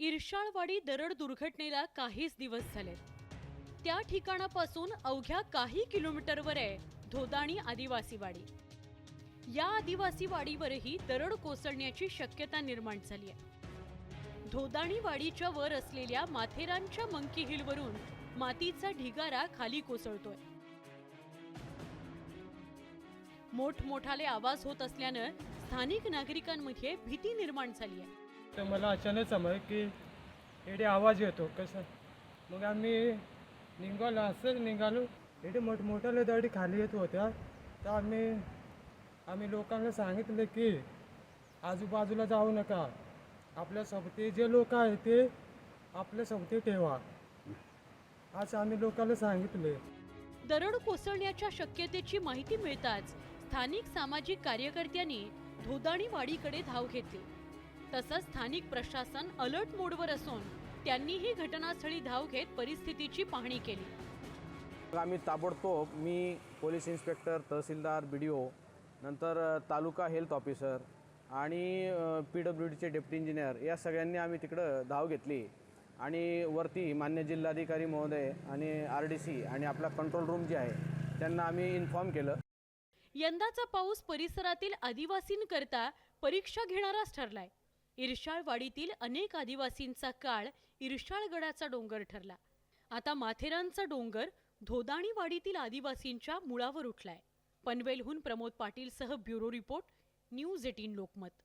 इर्षाळवाडी दरड दुर्घटनेला काहीच दिवस झाले. त्या ठिकाणापासून अवघ्या काही किलोमीटरवर आहे धोदाणी आदिवासीवाडी. या आदिवासी वाडीवरही दरड कोसळण्याची शक्यता निर्माण झाली आहे. धोदाणी वाडीच्या वर असलेल्या माथेरानच्या मंकी हिलवरून मातीचा ढिगारा खाली कोसळतोय. मोठमोठाले आवाज होत असल्यानं स्थानिक नागरिकांमध्ये भीती निर्माण झाली आहे. तर मला अचानक समज की एडे आवाज येतो कसं? मग आम्ही निघालो असंच निघालो. एडे मोठमोठ्याला दडी खाली येत होत्या. तर आम्ही आम्ही लोकांना सांगितलं की आजूबाजूला जाऊ नका. आपल्या सोबती जे लोक आहेत ते आपल्या सोबती ठेवा. असं आम्ही लोकांना सांगितले. दरड कोसळण्याच्या शक्यतेची माहिती मिळताच स्थानिक सामाजिक कार्यकर्त्यांनी धोदाणी वाडीकडे धाव घेतली. तसंच स्थानिक प्रशासन अलर्ट मोडवर असून त्यांनीही घटनास्थळी धाव घेत परिस्थितीची पाहणी केली. आम्ही ताबडतोब मी पोलीस इन्स्पेक्टर तहसीलदार बी डी ओ नंतर तालुका हेल्थ ऑफिसर आणि पी डब्ल्यू डीचे डेप्टी इंजिनियर या सगळ्यांनी आम्ही तिकडं धाव घेतली. आणि वरती मान्य जिल्हाधिकारी महोदय आणि आर डी सी आणि आपला कंट्रोल रूम जे आहे त्यांना आम्ही इन्फॉर्म केलं. यंदाचा पाऊस परिसरातील आदिवासींकरता परीक्षा घेणाराच ठरलाय. इरशाळवाडीतील अनेक आदिवासींचा काळ इरशाळगडाचा डोंगर ठरला. आता माथेरानचा डोंगर धोदाणीवाडीतील आदिवासींच्या मुळावर उठलाय. पनवेलहून Pramod पाटीलसह bureau report news eighteen Lokmat.